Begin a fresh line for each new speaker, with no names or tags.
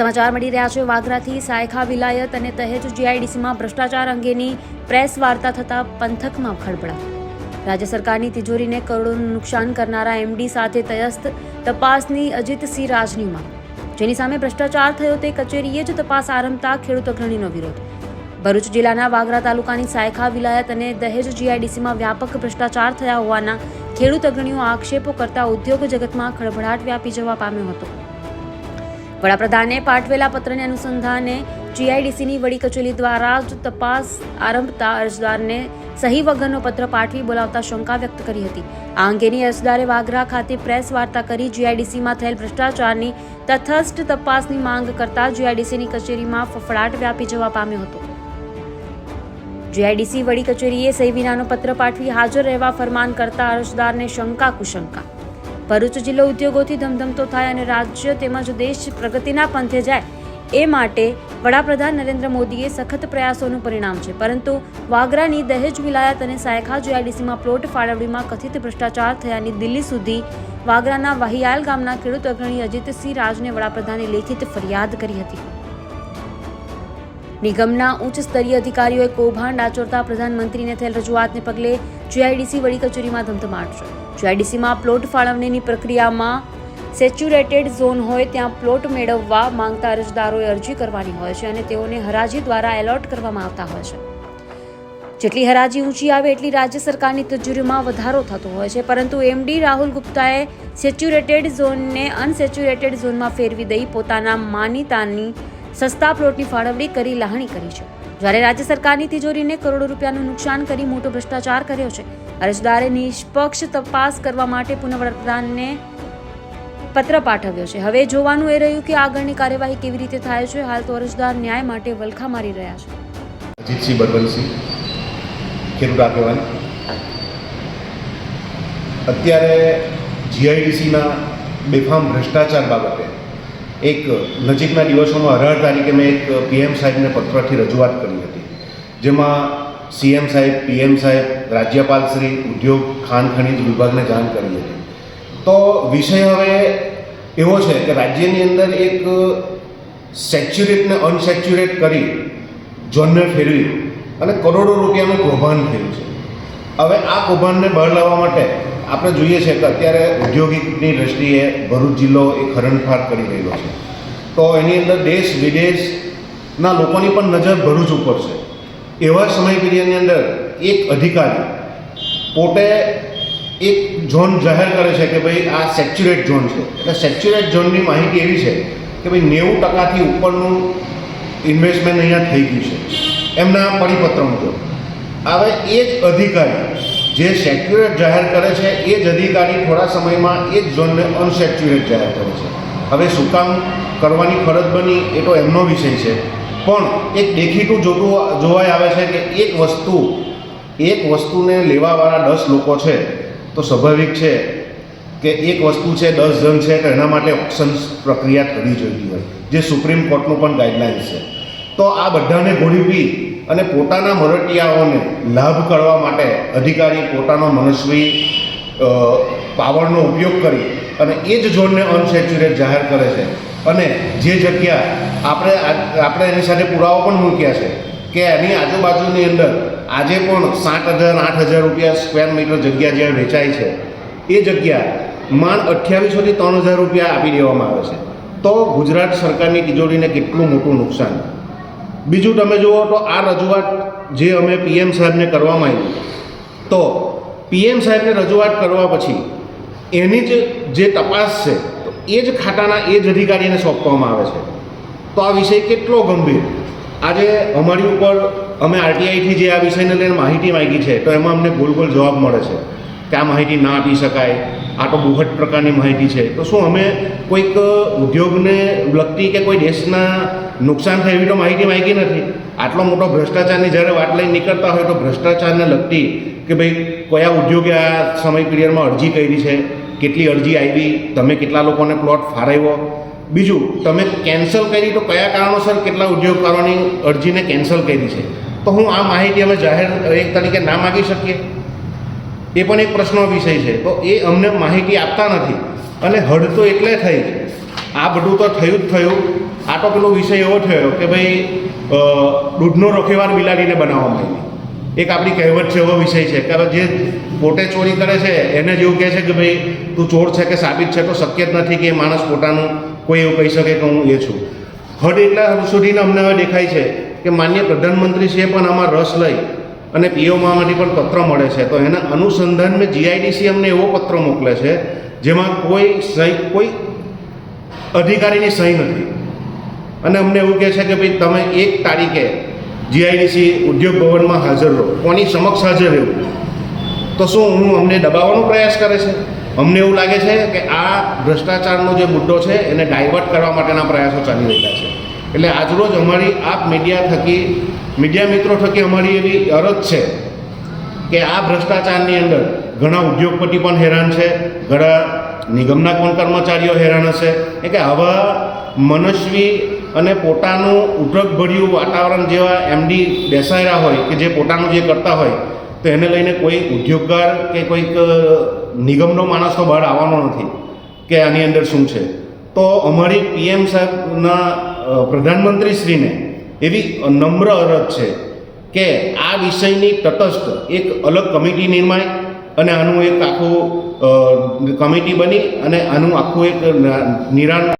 સમાચાર મળી રહ્યા છે. વાગરાથી સાયખા વિલાયત અને તહેજ જીઆઈડીસીમાં ભ્રષ્ટાચાર અંગેની પ્રેસ વાર્તા થતાં પંથકમાં ખળબળાટ રાજ્ય સરકારની તિજોરીને કરોડોનું નુકસાન કરનારા એમડી સાથે તયસ્ત તપાસની અજીતસિંહ રાજની માંગ જેની સામે ભ્રષ્ટાચાર થયો તે કચેરીએ જ તપાસ આરંભતા ખેડૂત અગ્રણીનો વિરોધ. ભરૂચ જિલ્લાના વાગરા તાલુકાની સાયખા વિલાયત અને દહેજ જીઆઈડીસીમાં વ્યાપક ભ્રષ્ટાચાર થયા હોવાના ખેડૂત અગ્રણીઓ આક્ષેપો કરતા ઉદ્યોગ જગતમાં ખળભળાટ વ્યાપી જવા પામ્યો હતો. વડાપ્રધાને પાઠવેલા પત્રને અનુસંધાને જીઆઈડીસીની વડી કચેરી દ્વારા જ તપાસ આરંભતા અરજદારને સહી વગરનો પત્ર પાઠવી બોલાવતા શંકા વ્યક્ત કરી હતી. આ અંગેની અરજદારે વાગરા ખાતે પ્રેસ વાર્તા કરી જીઆઈડીસીમાં થયેલ ભ્રષ્ટાચારની તથસ્થ તપાસની માંગ કરતા જીઆઈડીસીની કચેરીમાં ફફડાટ વ્યાપી જવા પામ્યો હતો. જીઆઈડીસી વડી કચેરીએ સહી વિનાનો પત્ર પાઠવી હાજર રહેવા ફરમાન કરતા અરજદારને શંકા કુશંકા ભરૂચ જિલ્લો ઉદ્યોગોથી ધમધમતો થાય અને રાજ્ય તેમજ દેશ પ્રગતિના પંથે જાય એ માટે વડાપ્રધાન નરેન્દ્ર મોદીએ સખત પ્રયાસોનું પરિણામ છે. પરંતુ વાગરાની દહેજ વિલાયત અને સાયખા જીઆઈડીસીમાં પ્લોટ ફાળવણીમાં કથિત ભ્રષ્ટાચાર થયાની દિલ્હી સુધી વાગરાના વાહિયાલ ગામના ખેડૂત અગ્રણી અજીતસિંહ રાજને વડાપ્રધાને લેખિત ફરિયાદ કરી હતી. નિગમના ઉચ્ચ સ્તરીય અધિકારીઓએ કૌભાંડ આચરતા પ્રધાનમંત્રીને થયેલ રજૂઆતને પગલે જીઆઈડીસી વડી કચેરીમાં ધમધમાટ છે જીઆઈડીસીમાં પ્લોટ ફાળવણીની પ્રક્રિયામાં સેચ્યુરેટેડ ઝોન હોય ત્યાં પ્લોટ મેળવવા માંગતા અરજદારોએ અરજી કરવાની હોય છે અને તેઓને હરાજી દ્વારા એલોટ કરવામાં આવતા હોય છે. જેટલી હરાજી ઊંચી આવે એટલી રાજ્ય સરકારની તિજોરીમાં વધારો થતો હોય છે, પરંતુ એમડી રાહુલ ગુપ્તાએ સેચ્યુરેટેડ ઝોનને અનસેચ્યુરેટેડ ઝોનમાં ફેરવી દઈ પોતાના માનીતાની સસ્તા પ્લોટની ફાળવણી કરી લાહણી કરી છે. જ્યારે રાજ્ય સરકારની તિજોરીને કરોડો રૂપિયાનું નુકસાન કરી મોટો ભ્રષ્ટાચાર કર્યો છે અરજદારે નિષ્પક્ષ તપાસ કરવા માટે પુનઃવડાપ્રધાનને પત્ર પાઠવ્યો છે. હવે જોવાનું એ રહ્યું કે આગળની કાર્યવાહી કેવી રીતે થાય છે. હાલ તો અરજદાર ન્યાય માટે વલખા મારી રહ્યા છે.
અજીતસિંહ બળવંતસિંહ, ખેડૂત આગેવાન. અત્યારે જીઆઈડીસીના બેફામ ભ્રષ્ટાચાર બાબતે એક નજીકના દિવસોમાં અઢાર તારીખે મેં એક પીએમ સાહેબને પત્રથી રજૂઆત કરી હતી. જેમાં સીએમ સાહેબ, પીએમ સાહેબ, રાજ્યપાલ શ્રી, ઉદ્યોગ, ખાન, ખનિજ વિભાગને જાણ કરી હતી તો વિષય હવે એવો છે કે રાજ્યની અંદર એક સેચ્યુરેટને અનસેચ્યુરેટ કરી ઝોનને ફેરવી અને કરોડો રૂપિયાનું કૌભાંડ થયું છે. હવે આ કૌભાંડને બહાર લાવવા માટે આપણે જોઈએ છે કે અત્યારે ઔદ્યોગિકની દ્રષ્ટિએ ભરૂચ જિલ્લો એ ખરણફાર કરી રહ્યો છે. તો એની અંદર દેશ વિદેશના લોકોની પણ નજર ભરૂચ ઉપર છે. એવા સમય પીરિયડની અંદર એક અધિકારી પોતે એક ઝોન જાહેર કરે છે કે ભાઈ આ સેચ્યુરેટ ઝોન છે. એટલે સેચ્યુરેટ ઝોનની માહિતી એવી છે કે ભાઈ નેવું ટકાથી ઉપરનું ઇન્વેસ્ટમેન્ટ અહીંયા થઈ ગયું છે. એમના પરિપત્ર મુજબ. હવે એ જ અધિકારી જે સેક્યુરેટ જાહેર કરે છે, એ જ અધિકારી થોડા સમયમાં એ જ ઝોનને અનસેચ્યુરેટ જાહેર કરે છે. હવે શું કામ કરવાની ફરજ બની એ તો એમનો વિષય છે. પણ એક દેખીતું જોતું જોવાય આવે છે કે એક વસ્તુ, એક વસ્તુને લેવાવાળા દસ લોકો છે, તો સ્વાભાવિક છે કે એક વસ્તુ છે દસ જણ છે, તો એના માટે ઓપ્શન પ્રક્રિયા કરવી જોઈતી હોય જે સુપ્રીમ કોર્ટનું પણ ગાઈડલાઇન્સ છે. તો આ બધાને ઘોડી પી અને પોતાના મરટિયાઓને લાભ કરવા માટે અધિકારી પોતાનો મનસ્વી પાવરનો ઉપયોગ કરી અને એ જ ઝોનને અનસેચ્યુરેટ જાહેર કરે છે. અને જે જગ્યા આપણે આપણે એની સાથે પુરાવો પણ મૂક્યા છે કે એની આજુબાજુની અંદર આજે પણ સાત હજાર, આઠ હજાર રૂપિયા સ્ક્વેર મીટર જગ્યા જ્યાં વેચાય છે, એ જગ્યા માંડ અઠ્યાવીસોથી ત્રણ હજાર રૂપિયા આપી દેવામાં આવે છે. તો ગુજરાત સરકારની તિજોરીને કેટલું મોટું નુકસાન. બીજું તમે જુઓ તો આ રજૂઆત જે અમે પીએમ સાહેબને કરવામાં આવી, તો પીએમ સાહેબને રજૂઆત કરવા પછી એની જ જે તપાસ છે એ જ ખાતાના એ જ અધિકારીને સોંપવામાં આવે છે. તો આ વિષય કેટલો ગંભીર? આજે અમારી ઉપર અમે આરટીઆઈથી જે આ વિષયને લઈને માહિતી માંગી છે, તો એમાં અમને ગોલ ગોલ જવાબ મળે છે કે આ માહિતી ના આપી શકાય, આ તો બુહટ પ્રકારની માહિતી છે. તો શું અમે કોઈક ઉદ્યોગને લગતી કે કોઈ દેશના નુકસાન થાય એવી તો માહિતી માંગી નથી? આટલો મોટો ભ્રષ્ટાચારની જ્યારે વાત લઈને નીકળતા હોય તો ભ્રષ્ટાચારને લગતી કે ભાઈ, કયા ઉદ્યોગે આ સમય પિરિયડમાં અરજી કરી છે, કેટલી અરજી આવી, તમે કેટલા લોકોને પ્લોટ ફાળવ્યો બીજું, તમે કેન્સલ કરી તો કયા કારણોસર કેટલા ઉદ્યોગકારોની અરજીને કેન્સલ કરી છે? તો હું આ માહિતી અમે જાહેર, એક તરીકે ના માગી શકીએ. એ પણ એક પ્રશ્નનો વિષય છે. તો એ અમને માહિતી આપતા નથી. અને હડ તો એટલે થઈ આ બધું તો થયું જ થયું. આ તો પેલો વિષય એવો થયો કે ભાઈ દૂધનો રોખેવાર બિલાડીને બનાવવામાં આવી એક આપણી કહેવત છે, એવો વિષય છે કે જે પોતે ચોરી કરે છે, એને જેવું કહે છે કે ભાઈ, તું ચોર છે કે સાબિત છે? તો શક્ય જ નથી કે એ માણસ પોતાનું કોઈ એવું કહી શકે કે હું એ છું. હદ એટલા સુધીને અમને હવે દેખાય છે કે માન્ય પ્રધાનમંત્રીશ્રીએ પણ આમાં રસ લઈ અને પીઓમાંથી પણ પત્ર મળે છે. તો એના અનુસંધાન મેં જીઆઈડીસી અમને એવો પત્ર મોકલે છે જેમાં કોઈ સહી, કોઈ અધિકારીની સહી નથી. અને અમને એવું કહે છે કે ભાઈ તમે એક તારીખે જીઆઈડીસી ઉદ્યોગ ભવનમાં હાજર રહો. કોની સમક્ષ હાજર રહેવું? તો શું હું અમને દબાવવાનો પ્રયાસ કરે છે? અમને એવું લાગે છે કે આ ભ્રષ્ટાચારનો જે મુદ્દો છે એને ડાયવર્ટ કરવા માટેના પ્રયાસો ચાલી રહ્યા છે. એટલે આજરોજ અમારી આપ મીડિયા થકી મીડિયા મિત્રો થકી અમારી એવી અરજ છે કે આ ભ્રષ્ટાચારની અંદર ઘણા ઉદ્યોગપતિ પણ હેરાન છે, ઘણા નિગમના પણ કર્મચારીઓ હેરાન હશે. એટલે કે આવા મનસ્વી અને પોતાનું ઉદ્રગભર્યું વાતાવરણ જેવા એમડી બેસાયેલા હોય કે જે પોતાનું જે કરતા હોય તો એને લઈને કોઈ ઉદ્યોગકાર કે કોઈક નિગમનો માણસ બહાર આવવાનો નથી કે આની અંદર શું છે. તો અમારી પીએમ સાહેબના પ્રધાનમંત્રીશ્રીને એવી નમ્ર અરજ છે કે આ વિષયની તટસ્થ એક અલગ કમિટી નિર્માય અને આનું એક આખું કમિટી બની અને આનું આખું એક નિરાણ